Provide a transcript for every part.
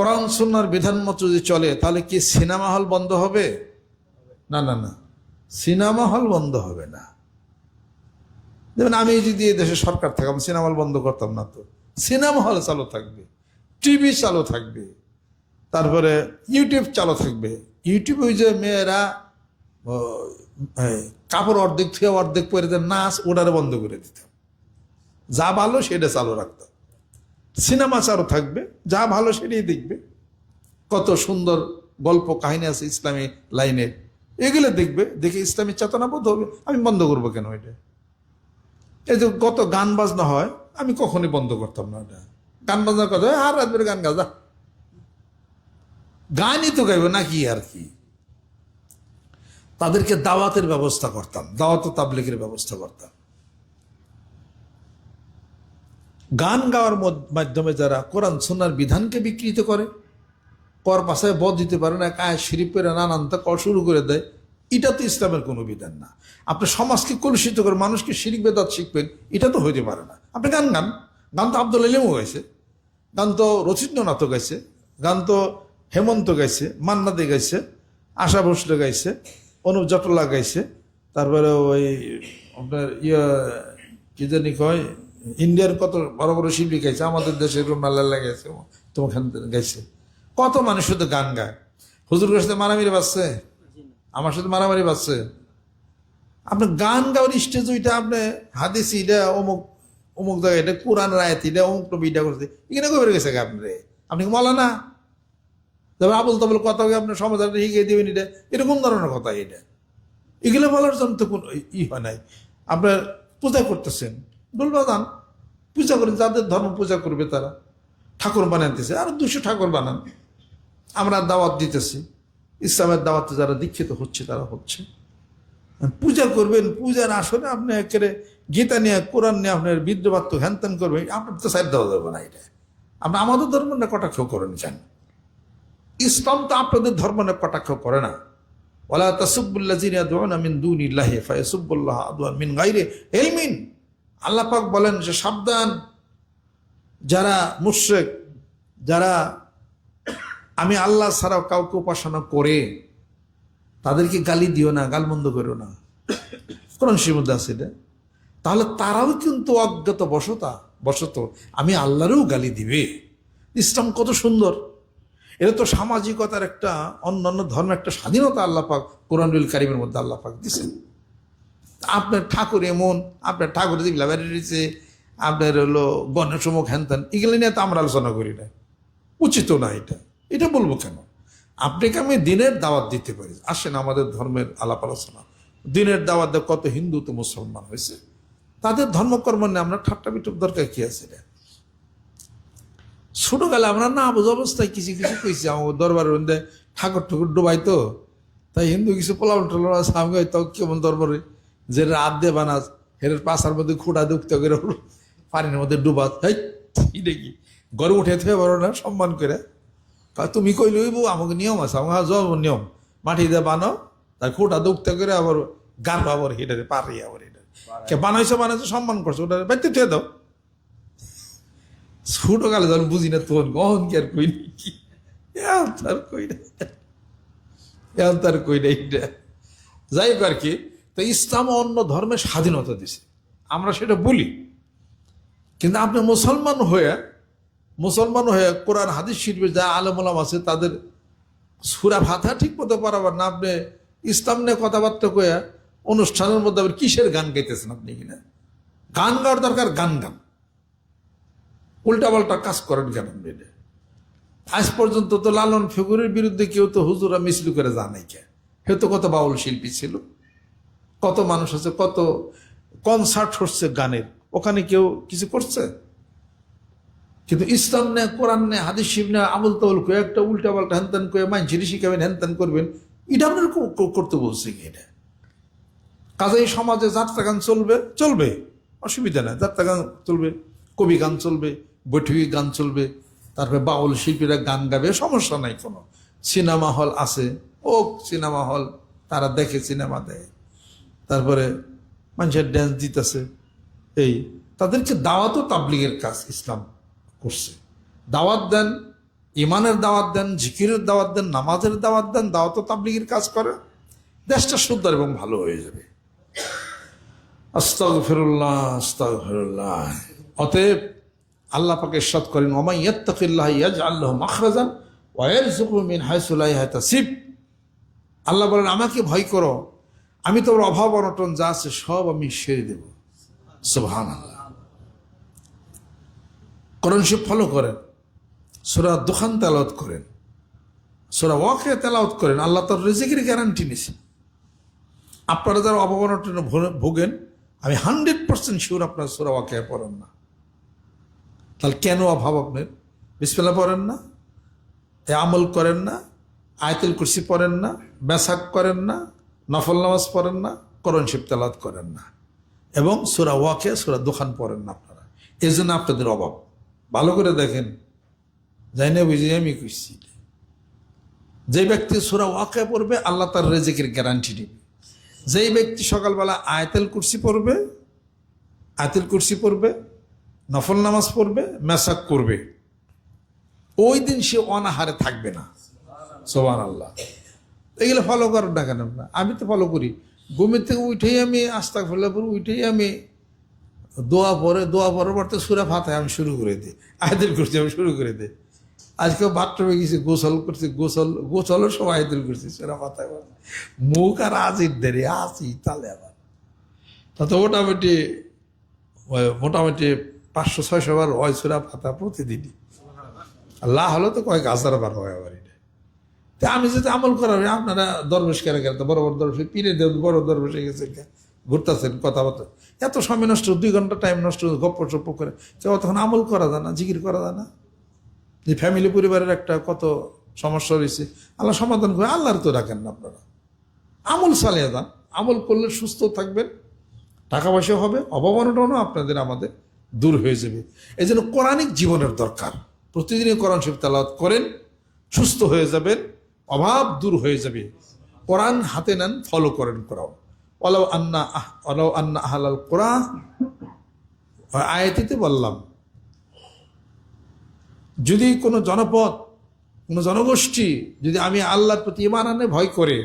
কোরআন সুন্নার বিধান মতো যদি চলে, তাহলে কি সিনেমা হল বন্ধ হবে? না না না। সিনেমা হল বন্ধ হবে না। যেমন আমি যদি দেশে সরকার থাকতাম, সিনেমা হল বন্ধ করতাম না তো। সিনেমা হল চালু থাকবে, টিভি চালু থাকবে, তারপরে ইউটিউব চালু থাকবে। ইউটিউবে ওই যে মেয়েরা কাপড় অর্ধেক থেকে অর্ধেক পরে নাচ, ওটারে বন্ধ করে দিতাম। যা ভালো সেটা চালু রাখতাম। সিনেমা চালু থাকবে, যা ভালো সেটাই দেখবে। কত সুন্দর গল্প কাহিনী আছে ইসলামী লাইনে। এগুলো দেখবে, দেখে ইসলামী চেতনাবোধ হবে। আমি বন্ধ করব কেন এটা? এই যে কত গান বাজনা হয়, আমি কখনই বন্ধ করতাম না এটা। গান বাজনার কথা আর রাত বের গান গাজা। গানই তো গাইবে, নাকি আর কি? তাদেরকে দাওয়াতের ব্যবস্থা করতাম, দাওয়াত ও তাবলিগের ব্যবস্থা করতাম। গান গাওয়ার মাধ্যমে যারা কোরআন সোনার বিধানকে বিকৃত করে কর পাশায় বদ দিতে পারে না কায় শিরিপের নানান তা কর শুরু করে দেয়, এটা তো ইসলামের কোনো বিধান না। আপনি সমাজকে কলুষিত করে মানুষকে শিরিক, বেদাত শিখবেন, এটা তো হইতে পারে না। আপনি গান গান গান তো আব্দুল আলিমও গাইছে, গান তো রচিন্দ্রনাথও গাইছে, গান তো হেমন্ত গাইছে মান্নাদে গাইছে, আশা ভোসলে গাইছে, অনুপ জটলা গাইছে, তারপরে ওই আপনার ইয়ে কি জানি কয় ইন্ডিয়ার কত বড় বড় শিল্পী গাইছে, আমাদের দেশের রুমাল্লা গেছে তোমাখান গাইছে। কত মানুষ শুধু গান গায়। হুজুর সাথে মারামারি বাজছে? আমার সাথে মারামারি বাজছে। আপনি গান গাওয়ার স্টেজ ওইটা আপনি হাদিস, এটা অমুক অমুক জায়গায়, এটা কোরআন রায়ত, এটা অমুক নবী এটা করছে। এখানে কবে গেছে আপনি? আপনি বলা না তবে আবুল তাবুল কথা আপনার সমাধান শিখিয়ে দেবেন এটা? এরকম ধরনের কথা এটা। এগুলো বলার জন্য তো কোনো ই হয় নাই। আপনার পূজা করতেছেন। ডোলবাজান পূজা করেন, যাদের ধর্ম পূজা করবে তারা। ঠাকুর বানাতেছে আর দুশো ঠাকুর বানান। আমরা দাওয়াত দিতেছি। ইসলামের দাওয়াতে যারা দীক্ষিত হচ্ছে, তারা হচ্ছে। পূজা করবেন, পূজার আসলে আপনি একেবারে গীতা নিয়ে, কোরআন নিয়ে আপনার বিদ্রোপাত্য হ্যানত্যান করবেন। আপনার তো সাইড দেওয়া যাবে না এটা। আপনি আমাদের ধর্ম না কটাক্ষ করেন চান ইসলাম তো আপনাদের ধর্ম না কটাক্ষ করে না। ওলা তাসুবুল্লাজিন আদওয়ানা মিন দুনিল্লাহি ফায়াসুবুল্লাহ আদওয়ান মিন গায়রি। ইলমিন আল্লাহ পাক বলেন যে সাবধান, যারা মুশরিক, যারা আমি আল্লাহ ছাড়াও কাউকে উপাসনা করে, তাদেরকে গালি দিও না, গালমন্দ করো না। কোরআন শ্রীমধ্যে আছে এটা। তাহলে তারাও কিন্তু অজ্ঞাত বসতা বসত আমি আল্লাহরেও গালি দিবে। ইসলাম কত সুন্দর। এটা তো সামাজিকতার একটা, অন্যান্য ধর্মের একটা স্বাধীনতা আল্লাহ পাক কোরআনুল কারিমের মধ্যে আল্লাহ পাক দিছেন আপনার ঠাকুর এমন আপনার ঠাকুর যেগুলা বেড়ে রয়েছে আপনার হলো গণেশমুখ হ্যানত্যান এগুলো নিয়ে তো আমরা আলোচনা করি না উচিত না এটা। এটা বলব কেন? আপনাকে আমি দিনের দাওয়াত দিতে পারি। আসেন আমাদের ধর্মের আলাপ আলোচনা। দিনের দাওয়াত কত হিন্দু তো মুসলমান হয়েছে। তাদের ধর্মকর্ম নিয়ে আমরা ঠাট্টা বিটুক দরকার কি আছে রে ছোটকালে আমরা না বুঝ অবস্থায় কিছু কিছু কইছি। আমার দরবারের মধ্যে ঠাকুর ঠুকুর ডুবাই তো তাই হিন্দু কিছু আমি কই, তাও কেমন দরবারে যে রাত দে বানাস হেরের পাশার মধ্যে খুঁটা দুঃখতে করে পানির মধ্যে ডুবাস। হাই কি গরম উঠে থেকে বড় না সম্মান করে। তুমি কই লইব আমাকে নিয়ম আছে আমার জব নিয়ম। মাটি দিয়ে বানাও তার খুঁটা দুঃখতে করে আবার গান আবার হেটারে পারি আবার হেটারে কে বানাইছো বানাইছো সম্মান করছ ওটা বাইতে থুয়ে দাও। ছোট কালে যখন বুঝি না তখন গহন কি আর কই কি? তার কই না তার কই না যাই হোক আর কি তো ইসলাম অন্য ধর্মের স্বাধীনতা দিছে। আমরা সেটা বলি। কিন্তু আপনি মুসলমান হয়ে মুসলমান হয়ে কোরআন, হাদিস শিল্পে যা আলমোলাম আছে, তাদের সুরা ভাতা ঠিক মতো পারাবার না, আপনি ইসলাম নিয়ে কথাবার্তা কয়ে অনুষ্ঠানের মধ্যে আবার কিসের গান গাইতেছেন আপনি কিনা গান গাওয়ার দরকার, গান গান। উল্টাপাল্টা কাজ করেন কেন আপনি আজ পর্যন্ত তো লালন ফেগুরের বিরুদ্ধে কেউ তো হুজুরা মিছিল করে জানাই কে? সে তো কত বাউল শিল্পী ছিল। কত মানুষ আছে, কত কনসার্ট হচ্ছে গানের। ওখানে কেউ কিছু করছে? কিন্তু ইসলাম নে, কোরআন নে, হাদিস শিব নে, আমল তাবল কয়ে একটা উল্টা পাল্টা হ্যান কয়ে মাইনছিরি শিখাবেন হ্যান করবেন। এটা আপনার করতে বলছে কি এটা? কাজেই সমাজে যাত্রা গান চলবে চলবে। অসুবিধা নাই, যাত্রা গান চলবে, কবি গান চলবে, বৈঠকি গান চলবে, তারপরে বাউল শিল্পীরা গান গাবে, সমস্যা নাই কোনো। সিনেমা হল আছে, ও সিনেমা হল, তারা দেখে সিনেমা দেয়। তারপরে মানুষের ড্যান্স দিতেছে। এই তাদেরকে দাওয়াতও তাবলিগের কাজ ইসলাম করছে। দাওয়াত দেন ইমানের দাওয়াত দেন, জিকিরের দাওয়াত দেন, নামাজের দাওয়াত দেন, দাওয়াত ও তাবলিগের কাজ করে। দেশটা সুন্দর এবং ভালো হয়ে যাবে। আস্তাগ ফিরুল্লাহ আস্তাগ ফিরুল্লাহ অতএব আল্লাহ পাকে ইরশাদ করেন ওমাই ইয়াত্তাকিল্লাহ ইয়াজআল্লাহু মাখরাজান ওয়া ইয়ারযুকহু মিন হাইসু লা ইয়াহতাসিব। আল্লাহ বলেন, আমাকে ভয় করো আমি তোমার অভাব অনটন যা আছে সব আমি সেরে দেব। সুবহানাল্লাহ। কোরআন শিব ফলো করেন। সোরা দোকান তেলাওয়াত করেন। সোরা ওয়াকে তেলাওয়াত করেন। আল্লাহ তার রেজেকের গ্যারান্টি নিছে। আপনারা যারা অভাব অনটনে ভোগেন, আমি হান্ড্রেড পার্সেন্ট শিওর আপনার সোরা ওয়াকে পড়েন না। তাহলে কেন অভাব আপনার? বিসমেলা পড়েন না। আমল করেন না। আয়তুল কুরসি পড়েন না। মেসাক করেন না। নফল নামাজ পড়েন না করণ শিব তেলাওয়াত করেন না। এবং সুরা ওয়াকে, সুরা দোকান পড়েন না আপনারা। এই জন্য আপনাদের অভাব। ভালো করে দেখেন। যাই না বুঝি, আমি কইছি। যে ব্যক্তি সুরা ওয়াকে পড়বে, আল্লাহ তার রেজেকের গ্যারান্টি নেবে যেই ব্যক্তি সকালবেলা আয়তেল কুরসি পড়বে, আয়তেল কুরসি পড়বে, নফল নামাজ পড়বে, মেসাক করবে, ওই দিন সে অনাহারে থাকবে না। সোবান আল্লাহ এগুলো ফলো করেন না কেন? আমি তো ফলো করি। ঘুমের থেকে উঠেই আমি আস্তা ফেলে পর উঠেই আমি দোয়া পরে দোয়া পরে পড়তে সুরা ফাতে আমি শুরু করে দিই। আয়দিল করছি আমি শুরু করে দিই। আজকে বাথরুমে গেছি, গোসল করছি, গোসল গোসলও সব আয়দিল করছি সুরা ফাতায় মুখ আর আজির দেরি আসি তাহলে আবার। তাতে মোটামুটি মোটামুটি পাঁচশো, ছয়শো বার হয় সুরা ফাতা প্রতিদিনই। আল্লাহ হলো তো কয়েক হাজার বার হয় আবার। তা আমি যদি আমল করার আপনারা দরবেশ কেন তো বড় বড় দরবেশ পীরে দেব বড় দরবেশ গেছে ঘুরতেছেন কথাবার্তা। এত সময় নষ্ট, দুই ঘণ্টা টাইম নষ্ট গপ্প সপ্প করে। কেউ তখন আমল করা যায় না, জিকির করা যায় না। যে ফ্যামিলি পরিবারের একটা কত সমস্যা রয়েছে। আল্লাহ সমাধান করে, আল্লাহর তো রাখেন না আপনারা। আমল চালিয়ে যান। আমল করলে সুস্থ থাকবেন, টাকা পয়সা হবে অভাবনটাও আপনাদের আমাদের দূর হয়ে যাবে। এই জন্য কোরআনিক জীবনের দরকার। প্রতিদিনই কোরআন শরীফ তালাওয়াত করেন, সুস্থ হয়ে যাবেন। অভাব দূর হয়ে যাবে। কোরআন হাতে নেন ফলো করেন কোরআন অলাও আন্না অলাও আন্না আহালাল কোরআন আয়াতিতে বললাম, যদি কোনো জনপদ, কোনো জনগোষ্ঠী যদি আমি আল্লাহর প্রতি ইমান আনে, ভয় করে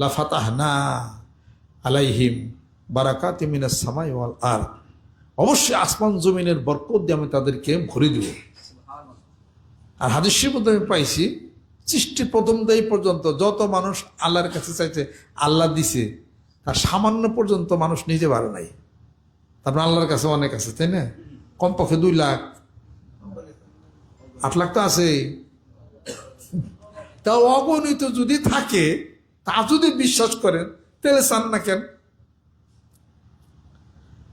লাফাতাহ না আলাইহিম বারাকাত মিনাস সামাই ওয়াল আর অবশ্যই আসমান জমিনের বরকত দিয়ে আমি তাদেরকে ভরে দেব। আর হাদিসের মধ্যে আমি পাইছি সৃষ্টির প্রথম দেয় পর্যন্ত যত মানুষ আল্লাহর কাছে চাইছে, আল্লাহ দিছে, তার সামান্য পর্যন্ত মানুষ নিজে পারে নাই। তারপর আল্লাহর কাছে অনেক আছে, তাই না? কমপক্ষে দুই লাখ, আট লাখ তো আছে তা অগণিত যদি থাকে, তা যদি বিশ্বাস করেন, তাহলে চান না কেন?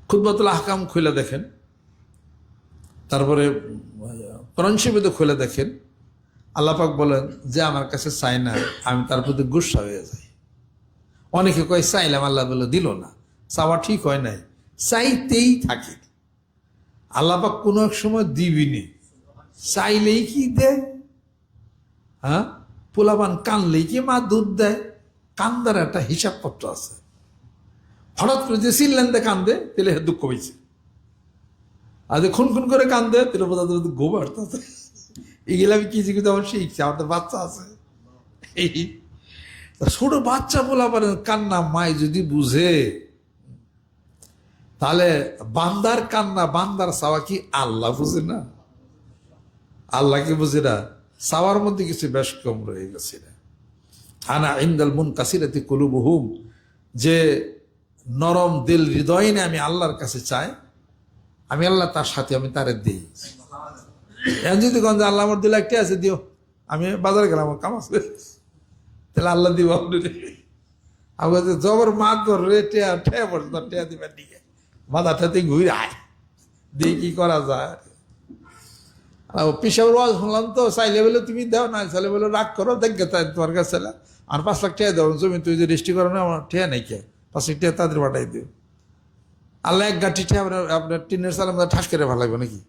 খুদবাতুল আহকাম খুলে দেখেন। তারপরে কোরআন শিবিতে খুলে দেখেন। আল্লাপাক বলেন যে, আমার কাছে চাই না, আমি তার প্রতি গুসা হয়ে যাই। অনেকে কয়, চাইলাম আল্লাহ বলে দিল না। চাওয়া ঠিক হয় নাই। চাইতেই থাকে। আল্লাপাক কোনো এক সময় দিবিনি। চাইলেই কি দেয়? হ্যাঁ? পোলাবান কানলেই কি মা দুধ দেয়? কান্দার একটা হিসাবপত্র আছে। হঠাৎ করে যে সিললেন কান্দে, তাহলে দুঃখ হয়েছে আর যে খুন খুন করে কান্দে, তাহলে হয় ঘুম আসতেছে এগুলো আমি কিছু কিছু আমার শিখছি আমার তো বাচ্চা আছে। ছোট বাচ্চা বলা পারেন কান্না মাই যদি বুঝে। তাহলে বান্দার কান্না, বান্দার চাওয়া কি আল্লাহ বুঝে না? আল্লাহকে বুঝে না? চাওয়ার মধ্যে কিছু বেশ কম রয়ে গেছে না। আনা ইন্দাল মুন কাসিরাতি কুলুবহুম। যে নরম দিল হৃদয় আমি আল্লাহর কাছে চাই, আমি আল্লাহ তার সাথে আমি তারে দিই। এখন যদি গঞ্জে আল্লাহ আমার দিলে একটি আছে, দিও। আমি বাজারে গেলাম কাম আছে। তাহলে আল্লাহ দিব আপনি আমার জবর মাত ধর টেয়া, ঠেয়া পড়ছে তোর টেয়া দিবেন দিকে। মাথা ঠেতে ঘুরে আয়। দিয়ে কি করা যায়? আর পিসাবের ওয়াজ শুনলাম তো, চাইলে বলে তুমি দাও, না চাইলে বলে রাগ করো, দেখবে তাই তোমার কাছে আর পাঁচ লাখ টাকা দাও, জমি তুই যে রেজিস্ট্রি করো না, আমার ঠেয়া নাই কে? পাঁচ লাখ টাকা তাদের পাঠাই দিও। আল্লাহ এক গাঠি ঠেয়া আপনার আপনার টিনের সালাম ঠাস করে ভালো লাগবে নাকি?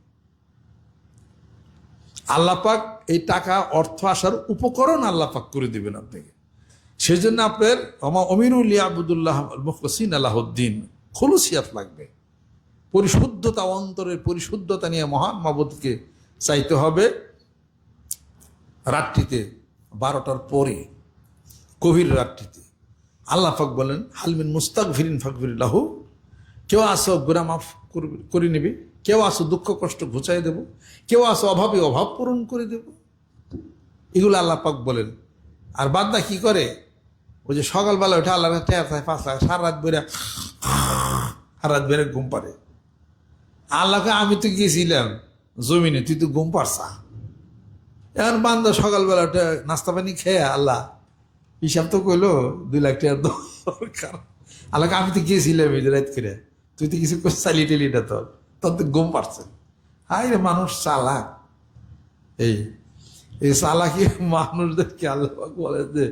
আল্লাহ পাক এই টাকা, অর্থ আসার উপকরণ আল্লাহ পাক করে দিবেন আপনাকে। সেই জন্য আপনার আমা অমিনুল আবুদুল্লাহ মুখসিন আলাহদ্দিন। খলুসিয়াত লাগবে। পরিশুদ্ধতা অন্তরের পরিশুদ্ধতা নিয়ে মহান মাবুদকে চাইতে হবে। রাত্রিতে, বারোটার পরে, গভীর রাত্রিতে। আল্লাহ ফাক বলেন হালমিন মুস্তাক ফিরিন ফাকফির লাহু। কেউ আসো গুরা মাফ করে নেবে। কেউ আসো দুঃখ, কষ্ট ঘুচাই দেব। কেউ আসো অভাবে অভাব পূরণ করে দেব। এগুলো আল্লাহ পাক বলেন। আর বান্দা কি করে, ওই যে সকালবেলা ওঠে আল্লাহ টের থাকে পাঁচ লাখ সারা রাত বেড়ে সারা রাত বেড়ে ঘুম পারে আল্লাহকে আমি তো গিয়েছিলাম জমিনে, তুই তো ঘুম পারছা এখন বান্দা সকালবেলা উঠে নাস্তা পানি খেয়ে আল্লাহ হিসাব তো কইলো, দুই লাখ টাকা দরকার। আল্লাহকে আমি তো গিয়েছিলাম এই রাত করে। তুই তো কিছু চালি টেলি না তোর। তোর তো ঘুম পারছে হাই রে মানুষ চালাক। এই এই চালাকি মানুষদেরকে আল্লাহ বলে যে,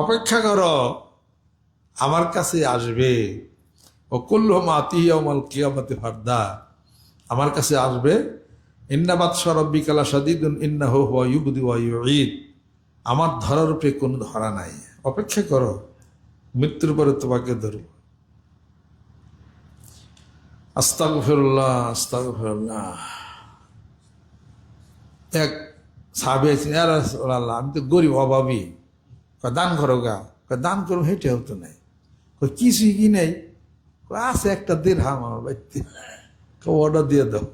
অপেক্ষা করো, আমার কাছে আসবে। ও মাতি অমল কিয়ামতে ফার্দা। আমার কাছে আসবে ইন্নাবাদ সরব্বিকালা সাদিদুন ইন্না হো হুয়া ইউবদি ওয়া ইউঈদ। আমার ধরার উপরে কোনো ধরা নাই। অপেক্ষা করো, মৃত্যুর পরে তোমাকে ধরব। আস্তাগ ফেরুল্লাহ আস্তাগ ফেরুল্লাহ এক সাবে আল্লাহ আমি তো গরিব, অভাবী। দান করো গা। কয়, দান করো হেঁটে হতো নাই। কিছুই কি নেই? আছে একটা দেড় হাম আমার বাড়িতে। অর্ডার দিয়ে দাও।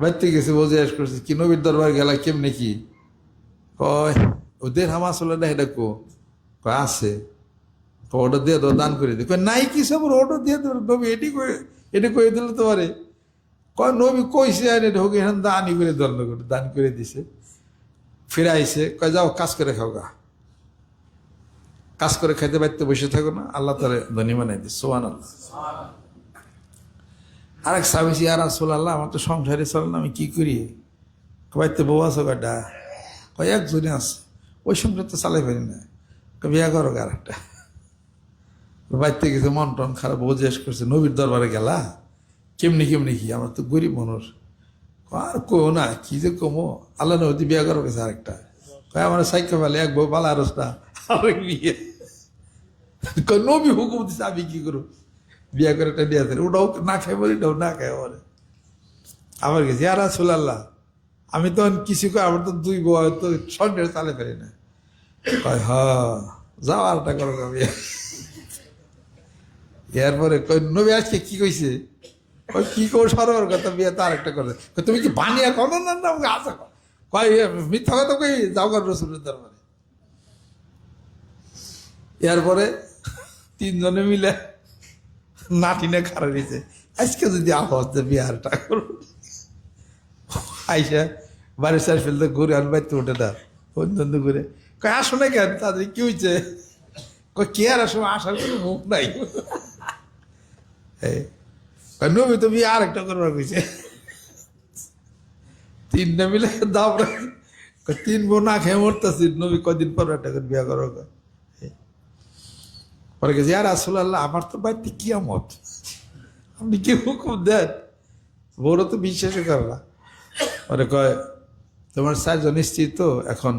বাড়িতে গেছে বোঝে আস করছে, কি নবীর দরবার গেলা কেমনে কি? কয় ও ওদের হাম আসলে না, এটা কো? আছে। অর্ডার দিয়ে দাও, দান করে দিই নাই কি সব অর্ডার দিয়ে দেবো নবী এটি করে এটি করে দিলে তোমারে কয়, নবী কইছে, আর এটা হোক, এখানে দানই করে দণ্ড করে দান করে দিছে। ফিরে আইসে কয়, যাও, কাজ করে খাও গা। কাজ করে খাইতে বাড়িতে বসে থাকো না, আল্লাহ তালে ধনী বানাই দিস সোহান আল্লাহ আরেক সাবিসি আর আসল আল্লাহ আমার তো সংসারে চলে না, আমি কি করি? বাড়িতে বউ আছো গাড্ডা কয় একজনে আছে। ওই সংসার তো চালাই পারি না। কয়, বিয়া করো আর একটা বাড়িতে গেছে মন টন খারাপ জিজ্ঞেস করছে, নবীর দরবারে গেলা? কেমনি কেমনি কি? আমরা তো গরিব মানুষ। আর কো না, কি যে কমো আল্লাহ নবী বিয়া করো গেছে আরেকটা। কয়, আমার সাইকেল ফেলে এক বউ পালা আরস না। আরেক বিয়ে। কয়, নবী হুকুম দিছে, আমি কি করব? বিয়া করে একটা বিয়া দিলে ওটাও না খাই বলি ওটাও না খাই বলে। আবার গেছি আর আল্লাহ আমি তো কিছু কই, আমার তো দুই বউ তো সন্ধ্যে চালে ফেরি না। কয় হ যাও আরটা করো বিয়া। এরপরে নবী আজকে কি কইছে? কই কি কর সরোবর কথা বিয়ে তো আরেকটা করে তুমি কি বানিয়া করো না না আশা কর? এ, মিথ্যা কথা কই যাও কর রসুলের দরবারে। এরপরে তিনজনে মিলে নাটিনে খারা দিয়েছে। আজকে যদি আহত বিহারটা করো। আইসা বাড়ির সার ফেলতে ঘুরে আর বাইতে ওঠে না অন্যান্য ঘুরে। কয় আসো না কেন? তাদের কি হয়েছে কয় কে আর আসো? আসার কোনো মুখ নাই। নবী তো বিয়ে আর একটা করবার কইছে? তিনটা মিলে দাম তিন বউ না খেয়ে মরতেছি, নবী কদিন পর একটা করে বিয়ে করো কয়। পরে গেছে আর আসল আল্লাহ আমার তো বাড়িতে কিয়ামত। আপনি কি হুকুম দেন? বউরা তো বিশ্বাসই করে না। পরে কয়, তোমার চারজন স্ত্রী তো এখন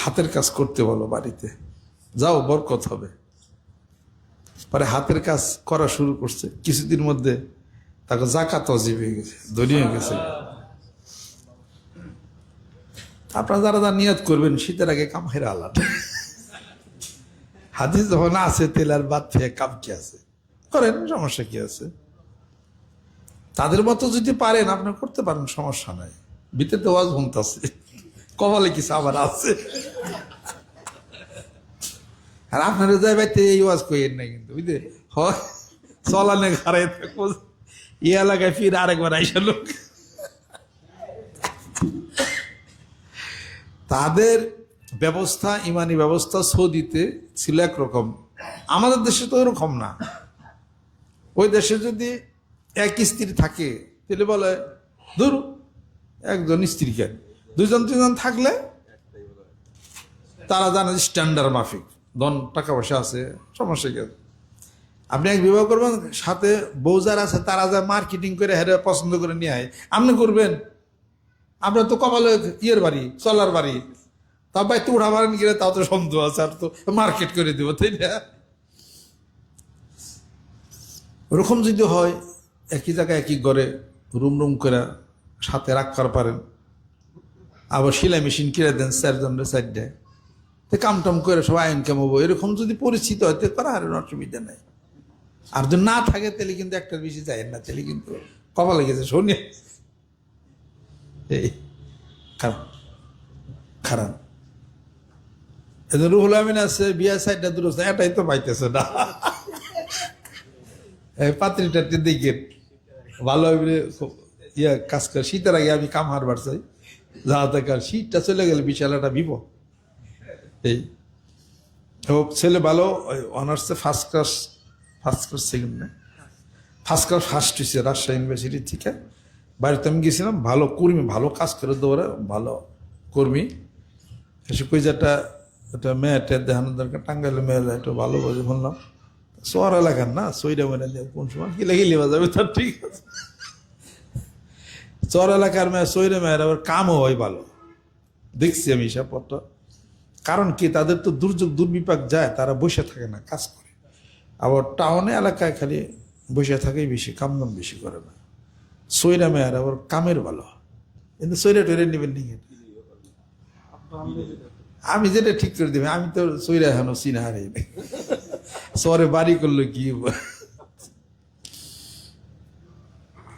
হাতের কাজ করতে বলো বাড়িতে। যাও, বরকত হবে। পরে হাতের কাজ করা শুরু করছে। কিছুদিন মধ্যে তাকে জাকাত অজীব হয়ে গেছে, ধনী হয়ে গেছে। আপনারা যারা যা নিয়ত করবেন, শীতের আগে কাম হেরা আলাদা। হাদিস যখন আছে, তেল আর বাদ থেকে কাম কি আছে? করেন, সমস্যা কি আছে? তাদের মতো যদি পারেন আপনি করতে পারেন, সমস্যা নাই। ভিতরে তো ওয়াজ ভুনতাছে কপালে কিছু আবার আছে। আর আপনারা যাই বাইতে এই ওয়াজ কইেন না কিন্তু, বুঝলে? হয়, চলানে ঘরে থাকব। এই এলাকায় ফির আরেকবার আইসা লোক। তাদের ব্যবস্থা, ইমানি ব্যবস্থা সৌদিতে ছিল একরকম। আমাদের দেশে তো ওরকম না। ওই দেশে যদি এক স্ত্রী থাকে, তাহলে বলে, ধর, একজন স্ত্রীকে। দুজন তিনজন থাকলে তারা জানে স্ট্যান্ডার্ড মাফিক। ধন টাকা পয়সা আছে, সমস্যা কি? আপনি এক বিবাহ করবেন, সাথে বউ যারা আছে, তারা যা মার্কেটিং করে হেরে পছন্দ করে নিয়ে আয়। আপনি করবেন। আমরা তো কপালে ইয়ের বাড়ি, চলার বাড়ি। তা ভাই তো উঠা পারেন গেলে তাও তো সন্দেহ আছে, আর তো মার্কেট করে দেবো, তাই না? ওরকম যদি হয়, একই জায়গায় একই ঘরে রুম রুম করে সাথে রাখতে পারেন। আবার সেলাই মেশিন কিনে দেন চারজনের চারটায় তো কাম টাম করে সবাই ইনকাম হব। এরকম যদি পরিচিত হয় তো করা আর অসুবিধা নাই। আর যদি না থাকে তাহলে কিন্তু একটার বেশি যায় না তাহলে কিন্তু কপালে গেছে শুনি। এই খারাপ খারাপ। এদের রুহুল আমিন আছে বিয়া সাইডটা দূর আছে, এটাই তো পাইতেছে না। পাত্রী টাত্রি দেখেন ভালো ইয়া কাজ করে। শীতের আগে আমি কাম হারবার চাই। যা থেকে আর শীতটা চলে গেলে বিশাল একটা বিপদ। এই। ছেলে ভালো অনার্সে first class first class second first class first হয়েছে রাজশাহী ইউনিভার্সিটি থেকে। বাড়িতে আমি গেছিলাম, ভালো কর্মী, ভালো কাজ করে দৌড়ে ভালো কর্মী। এসে কই একটা একটা মেয়েটা দেখানোর দরকার টাঙ্গাইলে মেয়েরা একটু ভালো বলে বললাম। শহর এলাকার না মেনে দিয়ে কোন সময় গিলে গিলে যাবে তার ঠিক আছে। চর এলাকার মেয়ে সৈরে মেয়ের আবার কামও হয় ভালো। দেখছি আমি হিসাবপত্র। কারণ কি? তাদের তো দুর্যোগ দুর্বিপাক যায়, তারা বসে থাকে না, কাজ করে। আবার টাউনে এলাকায় খালি বসে থাকেই বেশি কাম দাম বেশি করে না। সৈরা মেয়ের আবার কামের ভালো। কিন্তু সৈরা টৈরা নেবেন নি কেন? আমি যেটা ঠিক করে দেবে, আমি তো সৈরা এখনও চিনা হারাই শহরে বাড়ি করল কি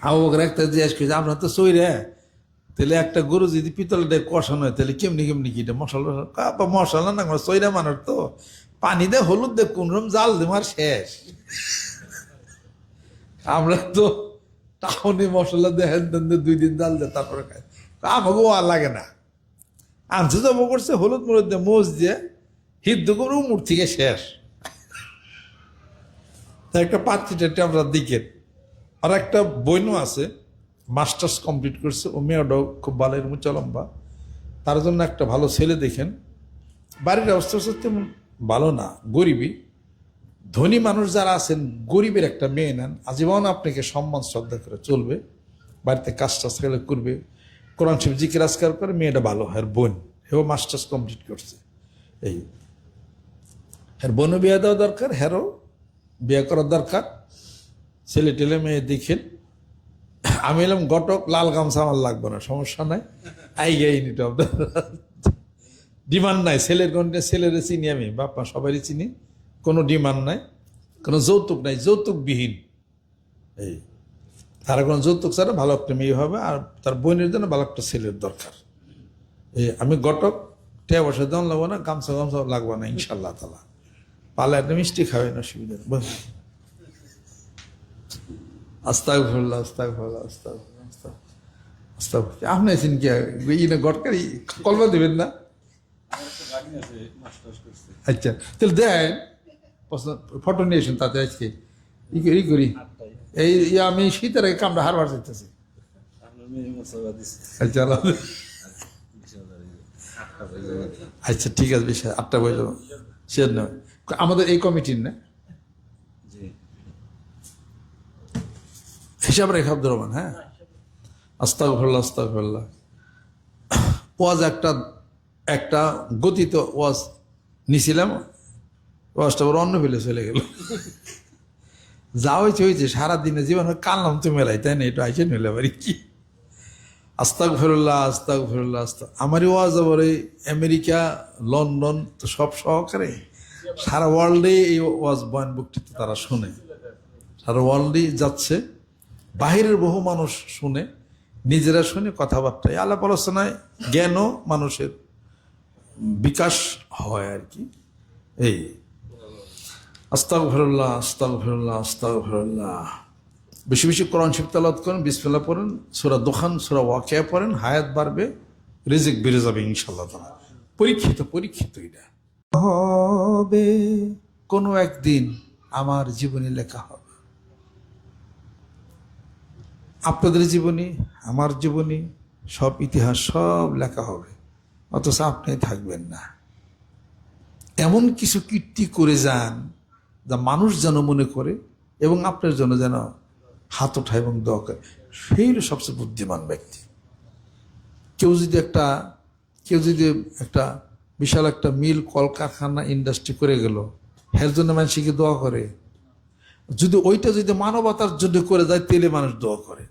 আবু একটা জিজ্ঞেস করছে আপনার তো সৈরে তাহলে একটা গরু যদি পিতল দিয়ে কষানো হয়, তাহলে কেমনি কেমনি কি এটা মশলা মশলা না সৈরা মানুষ তো। পানি দে হলুদ দে কোন রকম জাল দে মার শেষ। আমরা তো টাউনে মশলা দিয়ে হ্যান ত্যান দুই দিন জাল দে তারপরে খাই। আমাকে আর লাগে না। আনছে জব করছে, হলুদ মরুদ দিয়ে মোজ দিয়ে হিদ্দ করে উমুর থেকে শেষ। একটা পাত্রী টাত্রী আমরা দিকেন আর একটা বইনও আছে। মাস্টার্স কমপ্লিট করছে, ও মেয়েটাও খুব ভালো, এরকম লম্বা। তার জন্য একটা ভালো ছেলে দেখেন। বাড়ির অবস্থা তেমন ভালো না গরিবই ধনী মানুষ যারা আছেন, গরিবের একটা মেয়ে নেন, আজীবন আপনাকে সম্মান, শ্রদ্ধা করে চলবে। বাড়িতে কাজ টাজ গেলে করবে। কোরআন শিব জিকির, আজকার করে মেয়েটা ভালো হয় বোন। হেও মাস্টার্স কমপ্লিট করছে। এই হ্যার বোনও বিয়ে দেওয়া দরকার হ্যারও বিয়ে করার দরকার। ছেলে টেলে মেয়ে দেখেন। আমি এলাম ঘটক লাল গামছা আমার লাগবে না, সমস্যা নাই। আই গাই নিতে হবে ডিমান্ড নাই, ছেলের গন্ডে ছেলের চিনি আমি বাপ্পা সবারই চিনি, কোনো ডিমান্ড নাই, কোনো যৌতুক নাই, যৌতুকবিহীন। এই, তারা কোনো যৌতুক ছাড়া ভালো একটা মেয়ে হবে, আর তার বোনের জন্য ভালো একটা ছেলের দরকার। এই, আমি ঘটক টিয়া বসে দেওয়া লাগবো না, গামছা গামছা লাগবো না ইনশাল্লাহ তালা পালে একটা মিষ্টি খাবেন অসুবিধা নেই। বস আস্তাক ভরলা আস্তাক ভরলা আস্তাক আস্তাক আস্তাক আপনি আছেন কি? ইনে গটকারি কলবা দেবেন না? আচ্ছা তাহলে দেন। ফটো নিয়ে এসেন তাতে আজকে। ই করি করি। এই আমি শীতের আগে কামড়া হারবার যেতেছি আচ্ছা আচ্ছা ঠিক আছে, বেশ, আটটা বই যাব সে আমাদের এই কমিটির না? হিসাব রেখা আব্দুর রহমান হ্যাঁ? আস্তাক ভরল্লা আস্তাক ভরল্লা ওয়াজ একটা একটা গতিত ওয়াজ নিছিলাম, ওয়াজটা আবার অন্য ফেলে চলে গেল। যা হয়েছে হয়েছে সারাদিনে জীবন কানলাম তো মেলাই তাই না? এটা আইসে নিলে আবার কি? আস্তাক ফেরুল্লাহ আস্তাক ফেরুল্লাহ আস্তাক আমারই ওয়াজ আবার এই আমেরিকা, লন্ডন, তো সব সহকারে। সারা ওয়ার্ল্ডে এই ওয়াজ বয়ান বক্তৃতা তারা শোনে। সারা ওয়ার্ল্ডেই যাচ্ছে। বাহিরের বহু মানুষ শুনে, নিজেরা শুনে কথাবার্তা আলাপ আলোচনায় জ্ঞানও মানুষের বিকাশ হয় আর কি। এই। আস্তাক ফেরুল্লাহ আস্তাক ফেরুল্লাহ আস্তাক ফেরুল্লাহ বেশি বেশি কোরআন শিব তালাত করেন বিসমিল্লা পড়েন, সুরা দোকান সুরা ওয়াকিয়া পড়েন, হায়াত বাড়বে, রিজিক বেড়ে যাবে ইনশাল্লাহ পরীক্ষিত পরীক্ষিত এটা। হবে কোনো একদিন আমার জীবনে লেখা হবে। আপনাদের জীবনী, আমার জীবনী, সব ইতিহাস সব লেখা হবে। অথচ আপনি থাকবেন না। এমন কিছু কীর্তি করে যান যা মানুষ যেন মনে করে এবং আপনার জন্য যেন হাত ওঠায় এবং দোয়া করে। সেই সবচেয়ে বুদ্ধিমান ব্যক্তি। কেউ যদি একটা, কেউ যদি একটা বিশাল একটা মিল কলকারখানা ইন্ডাস্ট্রি করে গেল হের জন্য মানুষকে দোয়া করে যদি ওইটা যদি মানবতার জন্য করে যায় তেলে মানুষ দোয়া করে।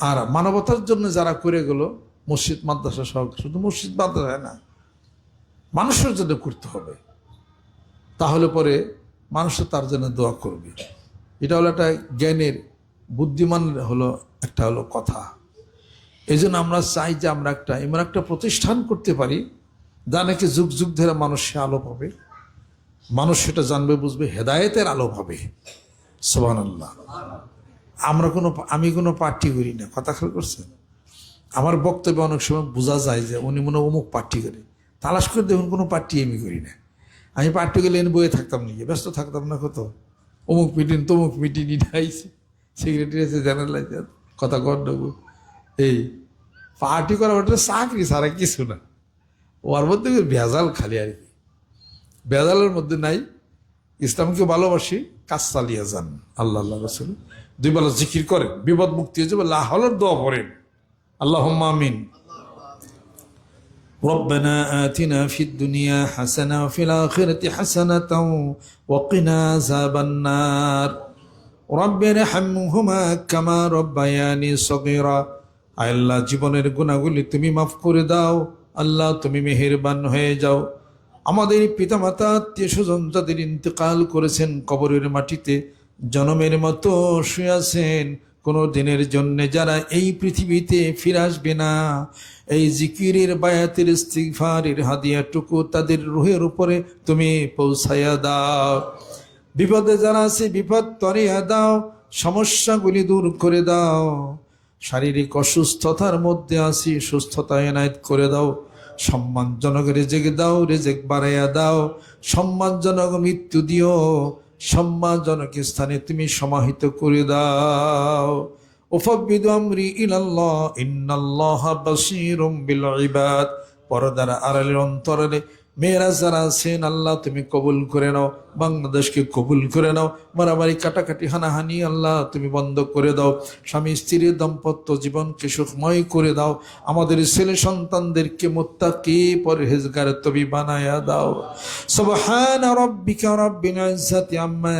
আর মানবতার জন্য যারা করে গেল, মসজিদ, মাদ্রাসা সহ, শুধু মসজিদ, মাদ্রাসা না, মানুষের জন্য করতে হবে। তাহলে পরে মানুষও তার জন্য দোয়া করবে। এটা হলো একটা জ্ঞানের, বুদ্ধিমান হলো একটা হলো কথা। এই জন্য আমরা চাই যে আমরা একটা, এমন একটা প্রতিষ্ঠান করতে পারি, যা নাকি যুগ যুগ ধরে মানুষ সে আলো পাবে। মানুষ সেটা জানবে, বুঝবে, হেদায়েতের আলো পাবে। সোহান আল্লাহ আমরা কোনো আমি কোনো পার্টি করি না। কথা খেয়াল করছেন? আমার বক্তব্যে অনেক সময় বোঝা যায় যে উনি মনে অমুক পার্টি করে। তালাশ করে দেখুন কোনো পার্টি আমি করি না। আমি পার্টি গেলে এনে বইয়ে থাকতাম নিয়ে ব্যস্ত থাকতাম না কত? অমুক মিটিং, তমুক মিটিং এটা আইসি সেক্রেটারি আছে জেনারেল আছে। কথা গণ্ডগোল এই পার্টি করা ওটা চাকরি ছাড়া কিছু না। ওর মধ্যে ভেজাল খালি আর কি। ভেজালের মধ্যে নাই ইসলামকে ভালোবাসি কাজ চালিয়ে যান আল্লাহ আল্লাহ রসুল দুই বেলা জিকির করেন বিপদ মুক্তি হয়ে যাবে লাহলের দোয়া পড়েন আল্লাহ আমিন ربنا آتنا في الدنيا حسنة وفي الآخرة حسنة وقنا عذاب النار رب ارحمهما كما ربياني صغيرا আল্লাহ জীবনের গুণাগুলি তুমি মাফ করে দাও আল্লাহ তুমি মেহেরবান হয়ে যাও আমাদের পিতামাতা আত্মীয় স্বজন যাদের ইন্তেকাল করেছেন কবরের মাটিতে, জনমের মতো শুয়ে আছেন, কোনো দিনের জন্য যারা এই পৃথিবীতে ফিরে আসবে না। এই জিকিরের, বায়াতের, ইস্তিগফারের হাদিয়াটুকু তাদের রুহের উপরে তুমি পৌঁছাইয়া দাও। বিপদে যারা আছে, বিপদ তরিয়া দাও, সমস্যাগুলি দূর করে দাও। শারীরিক অসুস্থতার মধ্যে আছি, সুস্থতা এনায়ত করে দাও। সম্মানজনক রেজেক দাও, রেজেক বাড়াইয়া দাও। সম্মানজনক মৃত্যু দিও। সম্মানজনক স্থানে তুমি সমাহিত করে দাও। ইলাল্লাহ, ইন্নাল্লাহা বাসীরুম বিল ইবাদ। পরদার আড়ালের অন্তরালে মেয়েরা যারা আছেন, আল্লাহ তুমি কবুল করে নাও, বাংলাদেশকে কবুল করে নাও। মারামারি, কাটাকাটি, হানাহানি, আল্লাহ তুমি বন্ধ করে দাও। স্বামী স্ত্রীর দাম্পত্য জীবনকে সুখময় করে দাও। আমাদের ছেলে সন্তানদেরকে মোত্তাকি, পরহেজগার তবি বানায়া দাও। সুবহান রাব্বিকা রাব্বিল ইজ্জাতি আম্মা